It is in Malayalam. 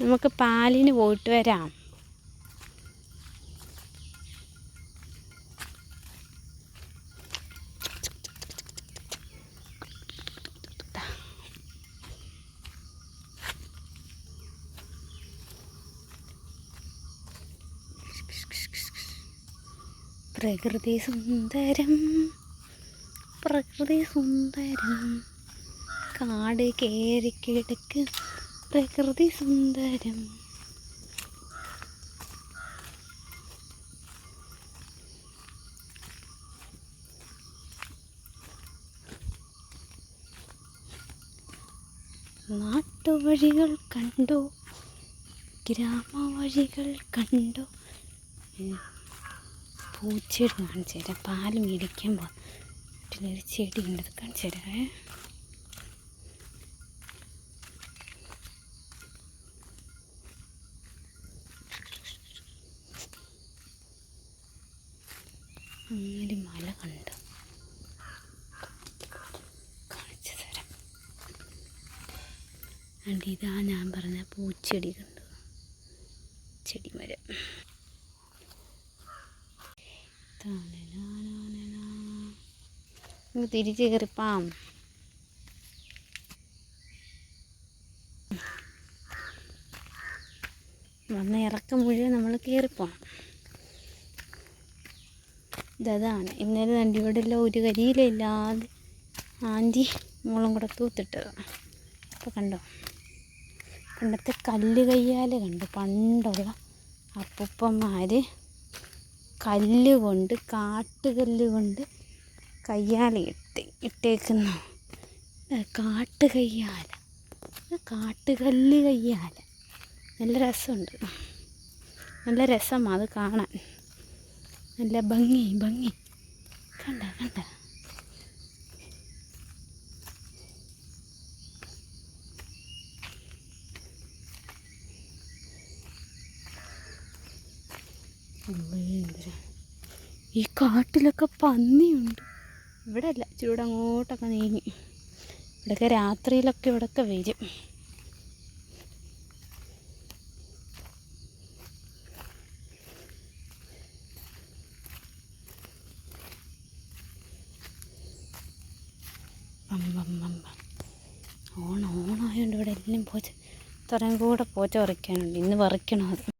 നമുക്ക് പാലിന് പോയിട്ട് വരാം. പ്രകൃതി സുന്ദരം പ്രകൃതി സുന്ദരം. കാട് കയറി കിടക്ക്. പ്രകൃതി സുന്ദരം. നാട്ടുവഴികൾ കണ്ടു ഗ്രാമവഴികൾ കണ്ടു. പൂച്ചയുടെ കാണിച്ചു തരാം പാൽ മേടിക്കാൻ പോ പിന്നെ ഒരു ചെടി ഉണ്ട്. കാണിച്ചു തരാവേ അങ്ങനെ മല കണ്ടു. കാണിച്ചു തരാം. ആണ്ട് ഇതാ ഞാൻ പറഞ്ഞ പൂച്ചെടി കണ്ടു. ചെടിമരം മരം. തിരിച്ച് കയറിപ്പാം വന്ന ഇറക്കം മുഴുവൻ നമ്മൾ കയറിപ്പോണം. ഇതാണ് ഇന്നലെ നണ്ടിയോടെല്ലാം ഒരു കരിയിലില്ലാതെ ആന്റി മോളും കൂടെ തൂത്തിട്ടത്. അപ്പോൾ കണ്ടോ? പണ്ടത്തെ കല്ല് കയ്യാൽ കണ്ടു? പണ്ടുള്ള അപ്പൂപ്പന്മാർ കല്ല് കൊണ്ട് കാട്ടുകല്ല് കൊണ്ട് കയ്യാൽ ഇട്ട് ഇട്ടേക്കുന്നു. കാട്ട് കയ്യാല. കാട്ടുകല്ല് കയ്യാല. നല്ല രസമുണ്ട്. നല്ല രസമാണ് അത് കാണാൻ. നല്ല ഭംഗി ഭംഗി. കണ്ട കണ്ട. ഈ കാട്ടിലൊക്കെ പന്നിയുണ്ട്. ഇവിടെ അല്ല ചൂട് അങ്ങോട്ടൊക്കെ നീങ്ങി. ഇവിടെയൊക്കെ രാത്രിയിലൊക്കെ ഇവിടെയൊക്കെ വരും. ബം ഓണം ഓണമായതുകൊണ്ട് ഇവിടെ എല്ലാം പോച്ച. ഇത്രയും കൂടെ പോച്ച പറിക്കാനുണ്ട്. ഇന്ന് പറിക്കണം അത്.